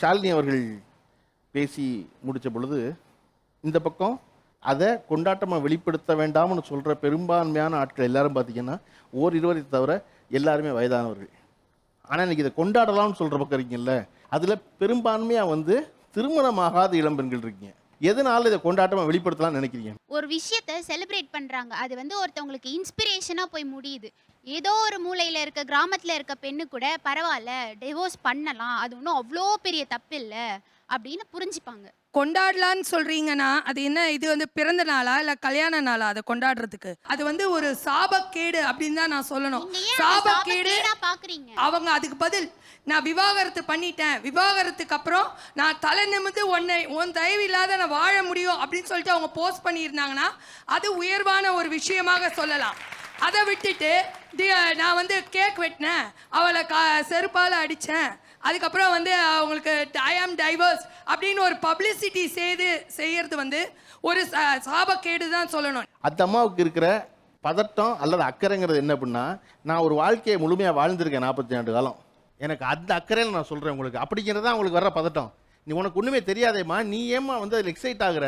ஷாலினி அவர்கள் பேசி முடித்த பொழுது இந்த பக்கம் அதை கொண்டாட்டமாக வெளிப்படுத்த வேண்டாம்னு சொல்கிற பெரும்பான்மையான ஆட்கள் எல்லாரும் பார்த்தீங்கன்னா ஓர் இருவரை தவிர எல்லாருமே வயதானவர்கள். ஆனால் இன்னைக்கு இதை கொண்டாடலாம்னு சொல்கிற பக்கம் இருக்கீங்கல்ல அதில் பெரும்பான்மையாக வந்து திருமணமாகாத இளம்பெண்கள் இருக்கீங்க. எதனால இதை கொண்டாட்டமாக வெளிப்படுத்தலாம்னு நினைக்கிறீங்க? ஒரு விஷயத்த செலிப்ரேட் பண்றாங்க. அது வந்து ஒருத்தவங்களுக்கு இன்ஸ்பிரேஷனா போய் முடியுது. ஏதோ ஒரு மூலையில இருக்க கிராமத்துல இருக்க பெண்ணு கூட பரவாயில்ல டிவோர்ஸ் பண்ணலாம். அது ஒன்றும் அவ்வளோ பெரிய தப்பு இல்லை அப்படின்னு புரிஞ்சுப்பாங்க. கொண்டாடலான்னு சொல்றீங்கன்னா அது என்ன? இது வந்து பிறந்த நாளா? இல்ல கல்யாண நாளா அதை கொண்டாடுறதுக்கு? அது வந்து ஒரு சாபக்கேடு அப்படின்னு தான் நான் சொல்லணும். சாபக்கேடு பாக்குறீங்க? அவங்க அதுக்கு பதில் நான் விவாகரத்து பண்ணிட்டேன். விவாகரத்துக்கு அப்புறம் நான் தலை நிமிந்து உன்னை உன் தயவு இல்லாத நான் வாழ முடியும் அப்படின்னு சொல்லிட்டு அவங்க போஸ்ட் பண்ணியிருந்தாங்கன்னா அது உயர்வான ஒரு விஷயமாக சொல்லலாம். அதை விட்டுட்டு நான் வந்து கேக் வெட்டினேன். அவளை கா செருப்பால் அடித்தேன் அதுக்கப்புறம் வந்து அவங்களுக்கு ஐ ஆம் டைவர்ஸ் அப்படின்னு ஒரு பப்ளிசிட்டி செய்து செய்யறது வந்து ஒரு சாபக்கேடு தான் சொல்லணும். அந்த அம்மாவுக்கு இருக்கிற பதட்டம் அல்லது அக்கறைங்கிறது என்ன அப்படின்னா நான் ஒரு வாழ்க்கையை முழுமையாக வாழ்ந்திருக்கேன் நாற்பத்தி ஆண்டு காலம். எனக்கு அந்த அக்கறையில் நான் சொல்கிறேன் உங்களுக்கு. அப்படிங்கிறது தான் உங்களுக்கு வர்ற பதட்டம். நீ உனக்கு ஒன்றுமே தெரியாதேம்மா நீ ஏம்மா வந்து அதில் எக்ஸைட் ஆகுற?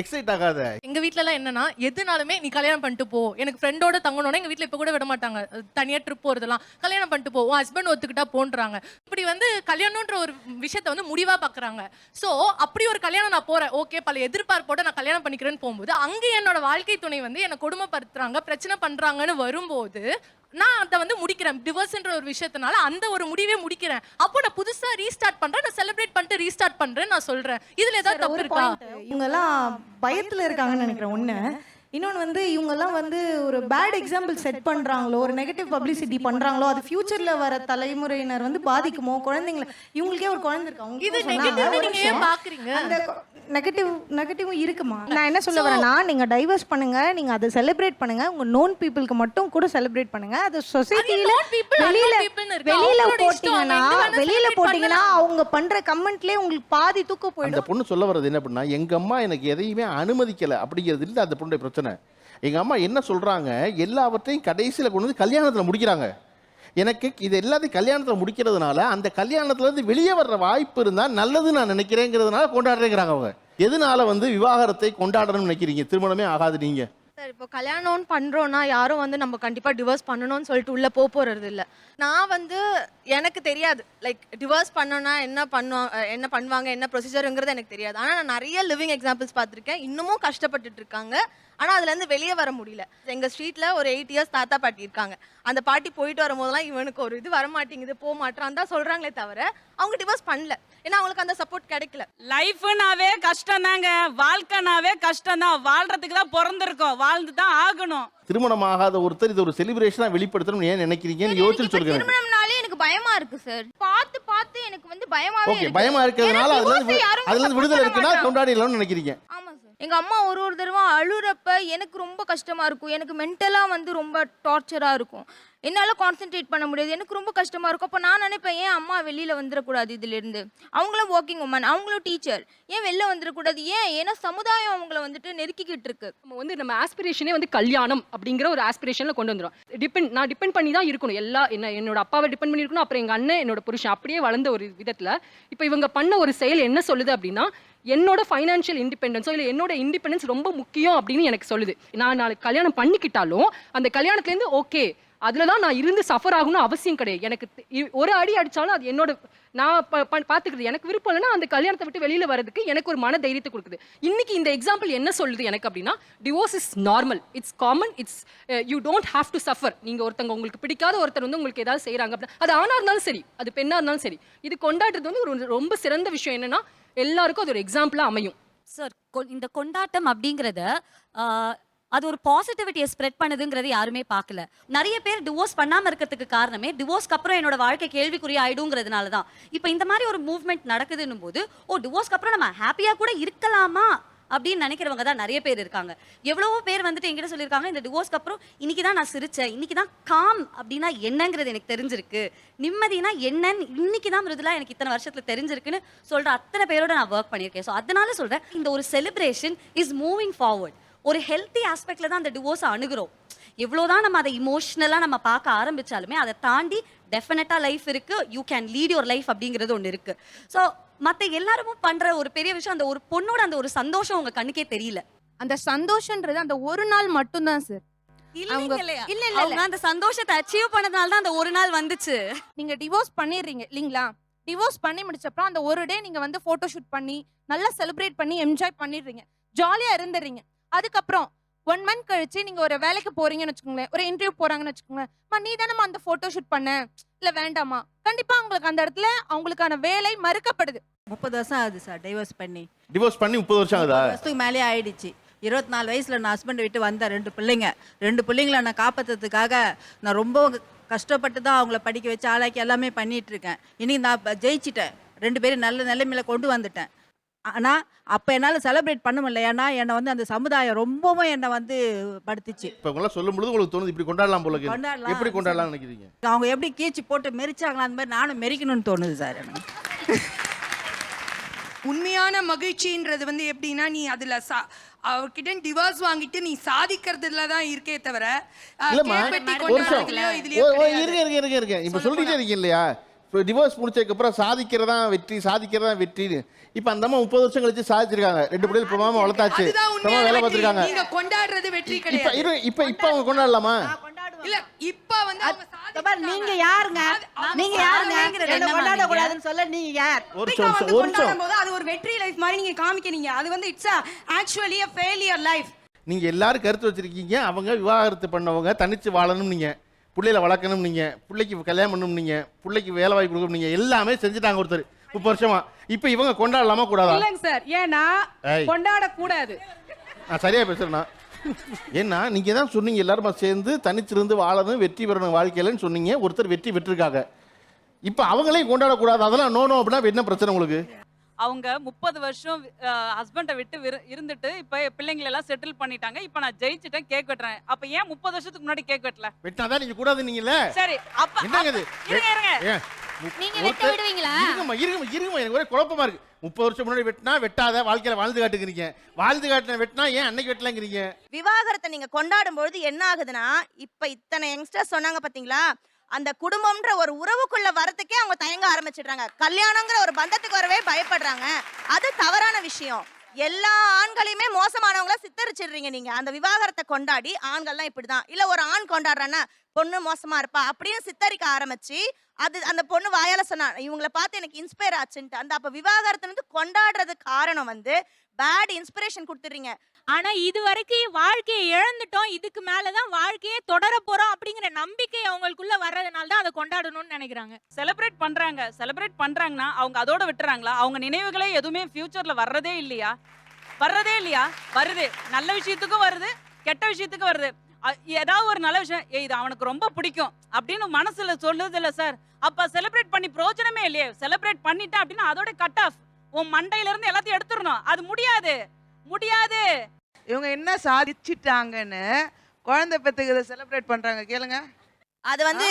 எக்ஸைட் ஆகாத. எங்க வீட்ல எல்லாம் என்னன்னா எதுனாலுமே நீ கல்யாணம் பண்ணிட்டு போ. எனக்கு ஃப்ரெண்டோட தங்கணும்னா எங்க வீட்ல இப்ப கூட விட மாட்டாங்க. தனியா ட்ரிப் போறதெல்லாம். கல்யாணம் பண்ணிட்டு போ. உன் ஹஸ்பண்ட் ஒத்துக்கிட்டா போன்றாங்க. இப்படி வந்து கல்யாணம்ன்ற ஒரு விஷயத்த வந்து முடிவா பாக்குறாங்க. சோ அப்படி ஒரு கல்யாணம் நான் போறேன். ஓகே பல எதிர்பார்ப்போட நான் கல்யாணம் பண்ணிக்கிறேன்னு போகும்போது அங்க என்னோட வாழ்க்கை துணை வந்து என்னை கொடுமைப்படுத்துறாங்க பிரச்சனை பண்றாங்கன்னு வரும்போது நான் அதை வந்து முடிக்கிறேன். டிவோர்ஸ்ன்ற ஒரு விஷயத்தினால அந்த ஒரு முடிவே முடிக்கிறேன். அப்போ நான் புதுசா ரீஸ்டார்ட் பண்றேன். நான் செலிப்ரேட் பண்ணிட்டு ரீஸ்டார்ட் பண்றேன் நான் சொல்றேன். இதுல ஏதாவது தப்பு இருக்கா? பாயிண்ட் இவங்கெல்லாம் பயத்துல இருக்காங்கன்னு நினைக்கிறேன். ஒண்ணு இன்னொன்று வந்து இவங்கெல்லாம் வந்து ஒரு பேட் எக்ஸாம்பிள் செட் பண்றாங்களோ ஒரு நெகட்டிவ் பப்ளிசிட்டி பண்றாங்களோ அது ஃபியூச்சர்ல வர தலைமுறையினர் வந்து பாதிக்குமோ குழந்தைங்களை இவங்களுக்கே ஒரு குழந்தை இருக்கு அவங்க இது கூட சொன்னாங்க, நெகட்டிவ் ஒரு நீங்க ஏன் விஷயம். பாக்குறீங்க அந்த நெகட்டிவ் நெகட்டிவும் இருக்குமா நான் என்ன சொல்ல வரேன்னா நீங்க டைவர்ஸ் பண்ணுங்க நீங்க அதை செலிப்ரேட் பண்ணுங்க உங்க நோன் பீப்புளுக்கு மட்டும் கூட செலிப்ரேட் பண்ணுங்க அது unknown வெளியில. வெளியில. போட்டீங்கன்னா வெளியில போட்டீங்கன்னா. அவங்க பண்ற கமெண்ட்லயே உங்களுக்கு பாதி தூக்கம் அந்த போயிடும் பொண்ணு சொல்ல வர்றது என்ன அப்படின்னா எங்கள் அம்மா எனக்கு எதையுமே அனுமதிக்கலை அப்படிங்கிறது இல்லை அந்த பொண்ணுடைய பிரச்சனை எங்கள் அம்மா என்ன சொல்கிறாங்க எல்லாவற்றையும் கடைசியில் கொண்டு வந்து கல்யாணத்தில் முடிக்கிறாங்க. எனக்கு இது எல்லாத்தையும் கல்யாணத்தில் முடிக்கிறதுனால அந்த கல்யாணத்துலேருந்து வெளியே வர்ற வாய்ப்பு இருந்தால் நல்லது நான் நினைக்கிறேங்கிறதுனால கொண்டாடுறேங்கிறாங்க அவங்க. எதனால வந்து விவாகரத்தை கொண்டாடணும்னு நினைக்கிறீங்க? திருமணமே ஆகாது நீங்கள் சார் இப்போ கல்யாணம்னு பண்றோம்னா யாரும் வந்து நம்ம கண்டிப்பா டிவோர்ஸ் பண்ணணும்னு சொல்லிட்டு உள்ள போக போறது இல்ல. நான் வந்து எனக்கு தெரியாது. லைக் டிவோர்ஸ் பண்ணோம்னா என்ன பண்ணுவாங்க என்ன பண்ணுவாங்க என்ன ப்ரொசீஜருங்கிறது எனக்கு தெரியாது. ஆனா நான் நிறைய லிவிங் எக்ஸாம்பிள்ஸ் பார்த்துருக்கேன். இன்னமும் கஷ்டப்பட்டுட்டு இருக்காங்க. ஆனா அதுல இருந்து வெளியே வர முடியல. எங்க ஸ்ட்ரீட்ல ஒரு எயிட் இயர்ஸ் தாத்தா பாட்டி இருக்காங்க. அந்த பாட்டி போயிட்டு வரும்போதெல்லாம் இவனுக்கு ஒரு இது வர மாட்டேங்குது போக மாட்டான் தான் சொல்றாங்களே தவிர அவங்க டிவோர்ஸ் பண்ணல. ஏன்னா அவங்களுக்கு அந்த சப்போர்ட் கிடைக்கல. லைஃப்னாவே கஷ்டம் தாங்க வாழ்க்கைனாவே கஷ்டம் தான் வாழ்றதுக்கு தான் பிறந்திருக்கோம். வாழ்ந்து தான் ஆகணும். திருமணமாகாத ஒருத்தர் இது ஒரு செலிப்ரேஷனாக வெளிப்படுத்தணும்னு ஏன் நினைக்கிறீங்கன்னு யோசிச்சு சொல்லுங்க. எனக்கு. திருமணம்னாலே எனக்கு பயமா இருக்கு சார் பார்த்து பார்த்து எனக்கு வந்து பயமாவே ஓகே இருக்கு. பயமா இருக்கிறதுனால அதுல divorce யாரும் அதுல இருந்து விடுதலை இருக்குன்னா. கொண்டாடிடலாம்னு நினைக்கிறீங்க. ஆமா சார் எங்க அம்மா ஒரு ஒரு தடவை அழுறப்ப எனக்கு ரொம்ப கஷ்டமா இருக்கும். எனக்கு மென்டலா வந்து ரொம்ப டார்ச்சரா இருக்கும். என்னால் கான்சென்ட்ரேட் பண்ண முடியாது. எனக்கு ரொம்ப கஷ்டமாக இருக்கும். அப்போ நான் நினைப்பேன் ஏன் அம்மா வெளியில் வந்துடக்கூடாது இதுலேருந்து? அவங்களும் ஒர்க்கிங் உமன் அவங்களும் டீச்சர் ஏன் வெளில வந்துடக்கூடாது ஏன்? ஏன்னா சமுதாயம் அவங்கள வந்துட்டு நெருக்கிக்கிட்டு இருக்கு. நம்ம வந்து நம்ம ஆஸ்பிரேஷனே வந்து கல்யாணம் அப்படிங்கிற ஒரு ஆஸ்பிரேஷனில் கொண்டு வந்துடும் டிபெண்ட் நான் டிபெண்ட் பண்ணி தான் இருக்கணும். எல்லா என்ன என்னோட அப்பாவை டிபெண்ட் பண்ணி இருக்கணும் அப்புறம் எங்கள் அண்ணன் என்னோட புருஷன் அப்படியே வளர்ந்த ஒரு விதத்தில் இப்போ இவங்க பண்ண ஒரு செயல் என்ன சொல்லுது அப்படின்னா என்னோட ஃபைனான்ஷியல் இண்டிபெண்டன்ஸோ இல்லை என்னோட இண்டிபெண்டன்ஸ் ரொம்ப முக்கியம் அப்படின்னு எனக்கு சொல்லுது. நான் நாளைக்கு கல்யாணம் பண்ணிக்கிட்டாலும் அந்த கல்யாணத்துலேருந்து ஓகே அதில் தான் நான் இருந்து சஃபர் ஆகணும்னு அவசியம் கிடையாது. எனக்கு இ- ஒரு அடி அடித்தாலும் அது என்னோட நான் ப- ப- பார்த்துக்கிறது எனக்கு விருப்பம் இல்லைன்னா அந்த கல்யாணத்தை விட்டு வெளியில் வரதுக்கு எனக்கு ஒரு மன தைரியத்தை கொடுக்குது. இன்னைக்கு இந்த எக்ஸாம்பிள் என்ன சொல்லுது எனக்கு அப்படின்னா divorce is normal it's common it's you don't have to suffer நீங்கள் ஒருத்தங்க உங்களுக்கு பிடிக்காத ஒருத்தர் வந்து உங்களுக்கு ஏதாவது செய்கிறாங்க அப்படின்னா அது ஆணாக இருந்தாலும் சரி அது பெண்ணாக இருந்தாலும் சரி இது கொண்டாடுறது வந்து ஒரு ரொம்ப சிறந்த விஷயம் என்னன்னா எல்லாருக்கும் அது ஒரு எக்ஸாம்பிளாக அமையும். சார் இந்த கொண்டாட்டம் அப்படிங்கிறத அது ஒரு பாசிட்டிவிட்டியை ஸ்ப்ரெட் பண்ணுதுங்கிறது யாருமே பார்க்கல. நிறைய பேர் டிவோர்ஸ் பண்ணாமல் இருக்கிறதுக்கு காரணமே டிவோர்ஸ்க்கு அப்புறம் என்னோட வாழ்க்கை கேள்விக்குறி ஆயிடுங்கிறதுனால தான். இப்போ இந்த மாதிரி ஒரு மூவ்மெண்ட் நடக்குதுன்னும் போது ஓ டிவோர்ஸ்க்கு அப்புறம் நம்ம ஹாப்பியாக கூட இருக்கலாமா? அப்படின்னு நினைக்கிறவங்க தான் நிறைய பேர் இருக்காங்க. எவ்வளவோ பேர் வந்துட்டு என்கிட்ட சொல்லியிருக்காங்க இந்த டிவோர்ஸ்க்கு அப்புறம் இன்னைக்கு தான் நான் சிரிச்சேன் இன்னைக்கு தான் காம் அப்படின்னா என்னங்கிறது எனக்கு தெரிஞ்சிருக்கு. நிம்மதினா என்னன்னு இன்னைக்கு தான் மிருதுலா எனக்கு இத்தனை வருஷத்துல தெரிஞ்சிருக்குன்னு சொல்ற அத்தனை பேரோட நான் ஒர்க் பண்ணியிருக்கேன். ஸோ அதனால சொல்றேன் இந்த ஒரு செலிப்ரேஷன் இஸ் மூவிங் ஃபார்வர்ட் ஒரு ஹெல்த்தி ஆஸ்பெக்ட்ல தான் அந்த டிவோர்ஸை அணுகிறோம். எவ்வளோதான் நம்ம அதை இமோஷ்னலாக நம்ம பார்க்க ஆரம்பிச்சாலுமே அதை தாண்டி டெஃபினட்டா லைஃப் இருக்கு you can lead your life அப்படிங்கிறது ஒன்று இருக்கு. ஸோ மற்ற எல்லாரும் பண்ற ஒரு பெரிய விஷயம் அந்த ஒரு பொண்ணோட அந்த ஒரு சந்தோஷம் உங்க கண்ணுக்கே தெரியல. அந்த சந்தோஷன்றது அந்த ஒரு நாள் மட்டும்தான் சார். இல்ல, இல்ல, அந்த சந்தோஷத்தை அச்சீவ் பண்ணதுனால தான் அந்த ஒரு நாள் வந்துச்சு. நீங்க டிவோர்ஸ் பண்ணிடுறீங்க இல்லைங்களா? டிவோர்ஸ் பண்ணி முடிச்சப்பறம் அந்த ஒரு டே நீங்க வந்து போட்டோ ஷூட் பண்ணி நல்லா செலிப்ரேட் பண்ணி என்ஜாய் பண்ணிடுறீங்க. ஜாலியா இருந்துடுறீங்க. அதுக்கப்புறம் ஒன் மந்த் கழிச்சு நீங்க ஒரு வேலைக்கு போறீங்கன்னு வச்சுக்கோங்களேன் ஒரு இன்டர்வியூ போறாங்கன்னு வச்சுக்கோங்களேன் "அம்மா, நீ தானம்மா அந்த போட்டோ ஷூட் பண்ண? இல்ல வேண்டாமா கண்டிப்பா உங்களுக்கு அந்த இடத்துல அவங்களுக்கான வேலை மறுக்கப்படுது. முப்பது வருஷம் ஆகுது சார் டைவர்ஸ் பண்ணி. டிவோர்ஸ் பண்ணி முப்பது வருஷம் ஆகுதா? வருஷத்துக்கு மேலே ஆயிடுச்சு. இருபத்தி நாலு வயசுல நான் ஹஸ்பண்ட் விட்டு வந்தேன் ரெண்டு பிள்ளைங்க. ரெண்டு பிள்ளைங்கள நான் காப்பாத்துறதுக்காக நான் ரொம்ப கஷ்டப்பட்டு தான் அவங்கள படிக்க வச்சு ஆளாக்கி எல்லாமே பண்ணிட்டு இருக்கேன். இன்னைக்கு நான் ஜெயிச்சிட்டேன். ரெண்டு பேரும் நல்ல நிலைமையில கொண்டு வந்துட்டேன். ஆனால் அப்போ என்னால் செலிப்ரேட் பண்ண முடியல. ஏன்னா என்னை வந்து அந்த சமுதாயம் ரொம்பவும் என்னை வந்து படுத்துச்சு. இப்போ உங்களாம் சொல்லும் பொழுது உங்களுக்கு தோணுது இப்படி கொண்டாடலாம் போல இருக்கு. கொண்டாடலாம். எப்படி கொண்டாடலாம்னு நினைக்கிறீங்க? அவங்க எப்படி கீச்சு போட்டு மெரிச்சாங்களா அந்த மாதிரி நானும் மெரிக்கணும்னு தோணுது சார் எனக்கு. உண்மையான மகிழ்ச்சின்றது வந்து எப்படின்னா நீ அதுல சா அவர்கிட்ட டிவோர்ஸ் வாங்கிட்டு நீ சாதிக்கிறதுல தான் இருக்கே தவிர இருங்க இருங்க இருங்க இப்போ சொல்லிட்டே இருக்கீங்க இல்லையா? இப்போ டிவோர்ஸ் முடிச்சதுக்கு அப்புறம் சாதிக்கிறதா வெற்றி சாதிக்கிறதா வெற்றின்னு இப்போ அந்த அம்மா முப்பது வருஷம் கழிச்சு சாதிச்சிருக்காங்க. ரெண்டு பிள்ளைகள் பிரமாம வளர்த்தாச்சு. அதுதான் பிரமா உண்மையான வேலை. பார்த்துருக்காங்க. நீங்க கொண்டாடுறது வெற்றி இப்போ கிடையாது. இப்போ இப்போ அவங்க கொண்டாடலாமா? இல்ல இப்ப வந்து. நீங்க யாருங்க? நீங்க யாருங்க? என்ன கொண்டாட கூடாதுன்னு சொல்ல நீங்க யார்? ஒரு நிமிஷம் ஒரு நிமிஷம். போது அது ஒரு வெற்றி லைஃப் மாதிரி நீங்க காமிக்கிறீங்க. அது வந்து it's actually a failure life நீங்க எல்லாரும் கருத்து வச்சிருக்கீங்க. அவங்க விவாகரத்து பண்ணவங்க தனிச்சு வாழணும் நீங்க பிள்ளைகளை வளர்க்கணும் நீங்க பிள்ளைக்கு கல்யாணம் பண்ணணும் நீங்க பிள்ளைக்கு வேலை வாய்ப்பு கொடுக்கணும் நீங்க எல்லாமே செஞ்சுட்டாங்க ஒருத்தர். முப்பது வருஷமா. இப்போ இவங்க கொண்டாடலாமா கூடாதா? இல்லைங்க சார். ஏன்னா ஏய். கொண்டாட கூடாது நான் சரியா பேசுறேன்னா ஏன்னா நீங்க தான் சொன்னீங்க எல்லாருமா சேர்ந்து தனிச்சிருந்து வாழணும் வெற்றி பெறணும் வாழ்க்கையிலன்னு சொன்னீங்க. ஒருத்தர் வெற்றி பெற்றிருக்காங்க. இப்போ அவங்களையும் கொண்டாடக்கூடாது. அதெல்லாம் நோ நோ அப்படின்னா என்ன பிரச்சனை உங்களுக்கு? அவங்க முப்பது வருஷம் ஹஸ்பண்டை விட்டு விரு- இருந்துட்டு இப்ப பிள்ளைங்களை எல்லாம் செட்டில் பண்ணிட்டாங்க. இப்ப நான் ஜெயிச்சிட்டேன் கேக் வெட்டுறேன். அப்ப ஏன் முப்பது வருஷத்துக்கு முன்னாடி கேக் வெட்டல? வெட்டினாதான் நீங்க கூடாது நீங்கல்ல சரி அப்ப என்னங்க இது? இருங்க இருங்க. நீங்க வெட்ட விடுவீங்களா? இருங்கம்மா இருங்கம்மா இருங்கம்மா. எனக்கு ஒரே குழப்பமா இருக்கு. முப்பது வருஷம் முன்னாடி வெட்டினா வெட்டாத வாழ்க்கையில வாழ்ந்து காட்டுக்கிறீங்க வாழ்ந்து காட்டின வெட்டினா ஏன் அன்னைக்கு வெட்டலங்கிறீங்க? விவாகரத்தை நீங்க கொண்டாடும் பொழுது என்ன ஆகுதுன்னா இப்ப இத்தனை யங்ஸ்டர்ஸ் சொன்னாங்க பாத்தீங்களா? அந்த குடும்பம்ன்ற ஒரு உறவுக்குள்ள வரதுக்கே அவங்க தயங்க ஆரம்பிச்சிடுறாங்க. கல்யாணங்கிற ஒரு பந்தத்துக்கு வரவே பயப்படுறாங்க. அது தவறான விஷயம். எல்லா ஆண்களையுமே மோசமானவங்கள சித்தரிச்சிடுறீங்க நீங்க. அந்த விவாகரத்தை கொண்டாடி ஆண்கள்லாம் இப்படிதான். இல்ல ஒரு ஆண் கொண்டாடுறான்னா பொண்ணு மோசமா இருப்பா. அப்படின்னு சித்தரிக்க ஆரம்பிச்சு அது அந்த பொண்ணு வாயால சொன்னா இவங்கள பார்த்து எனக்கு இன்ஸ்பயர் ஆச்சுன்ட்டு. அந்த அப்ப விவாகரத்தை வந்து கொண்டாடுறது காரணம் வந்து பேட் இன்ஸ்பிரேஷன் கொடுத்துறீங்க ஆனா இது வரைக்கும் வாழ்க்கையை இழந்துட்டோம். இதுக்கு மேலதான் வாழ்க்கையே தொடர போறோம் அப்படிங்கிற நம்பிக்கை அவங்களுக்குள்ள வர்றதுனால தான் அதை கொண்டாடணும்னு நினைக்கிறாங்க. செலிப்ரேட் பண்றாங்க. செலிப்ரேட் பண்றாங்கன்னா அவங்க அதோட விட்டுறாங்களா? அவங்க நினைவுகளே எதுவுமே ஃபியூச்சர்ல வர்றதே இல்லையா? வர்றதே இல்லையா? வருது. நல்ல விஷயத்துக்கும் வருது. கெட்ட விஷயத்துக்கும் வருது. ஏதாவது ஒரு நல்ல விஷயம் ஏய் இது அவனுக்கு ரொம்ப பிடிக்கும் அப்படின்னு மனசுல சொல்லுது இல்ல சார். அப்ப செலிப்ரேட் பண்ணி பிரோஜனமே இல்லையே. செலிப்ரேட் பண்ணிட்டேன் அப்படின்னா அதோட கட் ஆஃப் உன் மண்டையில இருந்து எல்லாத்தையும் எடுத்துடணும். அது முடியாது. முடியாது. இவங்க என்ன சாதிச்சிட்டாங்கன்னு குழந்தை பெத்துக்கிறத செலிப்ரேட் பண்றாங்க கேளுங்க. அது வந்து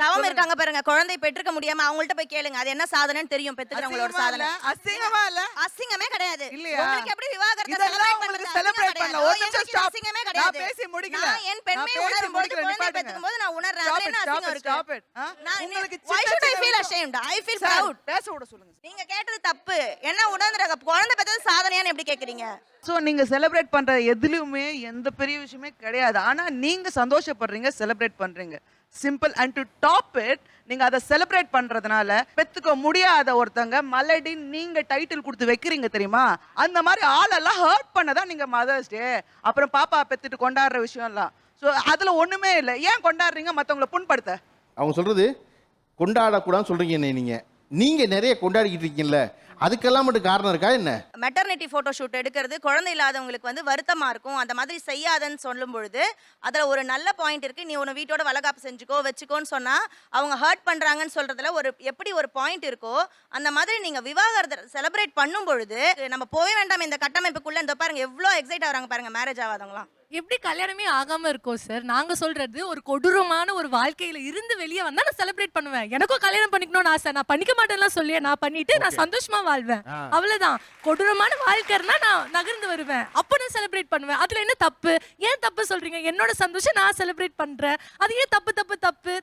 தவம் இருக்காங்க பாருங்க. குழந்தை பெற்றுக்க முடியாம அவங்கள்ட்ட போய் கேளுங்க. அது என்ன சாதனைன்னு தெரியும். பெத்துக்கிறவங்களோட சாதனை. அசிங்கமா இல்ல. அசிங்கமே கிடையாது. இல்லையா? உங்களுக்கு எப்படி விவாகரத்தை அசிங்கம் பண்ணல. ஒரு கிடையாது? நிமிஷம். அசிங்கமே நான் பேசி முடிக்கல. நான் என் பெண்மை உணரும் முடிக்கல. குழந்தை. பெத்துக்கும் போது நான் உணர்றேன். அதுல என்ன அசிங்கம் இருக்கு? It. ஆ? நான் உங்களுக்கு why should I feel ashamed? I feel proud. பேச விட சொல்லுங்க நீங்க கேட்டது தப்பு. என்ன உணர்ந்துறாங்க? குழந்தை பெத்தது சாதனையான்னு எப்படி கேக்குறீங்க? ஸோ நீங்க செலிப்ரேட் பண்ற எதுலயுமே எந்த பெரிய விஷயமே கிடையாது. ஆனா நீங்க சந்தோஷப்படுறீங்க செலிப்ரேட் பண்றீங்க. Simple and to top it நீங்கள் அதை செலிப்ரேட் பண்ணுறதுனால பெற்றுக்க முடியாத ஒருத்தங்க மலடி நீங்கள் டைட்டில் கொடுத்து வைக்கிறீங்க தெரியுமா? அந்த மாதிரி ஆளெல்லாம் ஹர்ட் பண்ணதான் நீங்கள் மதர்ஸ் டே. அப்புறம் பாப்பா பெற்றுட்டு கொண்டாடுற விஷயம்லாம். ஸோ அதில் ஒன்றுமே இல்லை. ஏன் கொண்டாடுறீங்க? மற்றவங்களை புண்படுத்த. அவங்க சொல்கிறது கொண்டாடக்கூடாதுன்னு சொல்கிறீங்க நீங்கள் நீங்கள் நிறைய கொண்டாடிக்கிட்டு இருக்கீங்கல்ல அதுக்கெல்லாம் மட்டும் காரணம் இருக்கா என்ன? மெட்டர்னிட்டி ஃபோட்டோ ஷூட் எடுக்கிறது குழந்தை இல்லாதவங்களுக்கு வந்து வருத்தமா இருக்கும். அந்த மாதிரி செய்யாதன்னு சொல்லும் பொழுது அதுல ஒரு நல்ல பாயிண்ட் இருக்கு. நீ உன வீட்டோட வளகாப்பு செஞ்சுக்கோ வச்சுக்கோன்னு சொன்னா அவங்க ஹர்ட் பண்றாங்கன்னு சொல்றதுல ஒரு எப்படி ஒரு பாயிண்ட் இருக்கோ அந்த மாதிரி நீங்க விவாகரத்தை செலிப்ரேட் பண்ணும் பொழுது நம்ம போக வேண்டாம். இந்த கட்டமைப்புக்குள்ள இந்த பாருங்க எவ்வளோ எக்ஸைட் ஆகிறாங்க பாருங்க மேரேஜ் ஆகாதவங்களாம் எப்படி கல்யாணமே ஆகாம இருக்கும் சார் நாங்க சொல்றது ஒரு கொடூரமான ஒரு வாழ்க்கையில இருந்து வெளியே வந்தா நான் செலிப்ரேட் பண்ணுவேன். எனக்கும் கல்யாணம் பண்ணிக்கணும்னு ஆசை. நான் பண்ணிக்க மாட்டேன்லாம் சொல்லி நான் பண்ணிட்டு நான் சந்தோஷமா வாழ்வேன். அவ்வளவுதான். கொடூரமான வாழ்க்கைன்னா நான் நகர்ந்து வருவேன். அப்போ நான் செலிப்ரேட் பண்ணுவேன். அதுல என்ன தப்பு? ஏன் தப்பு சொல்றீங்க? என்னோட சந்தோஷம் நான் செலிப்ரேட் பண்றேன். அது ஏன் தப்பு தப்பு தப்பு?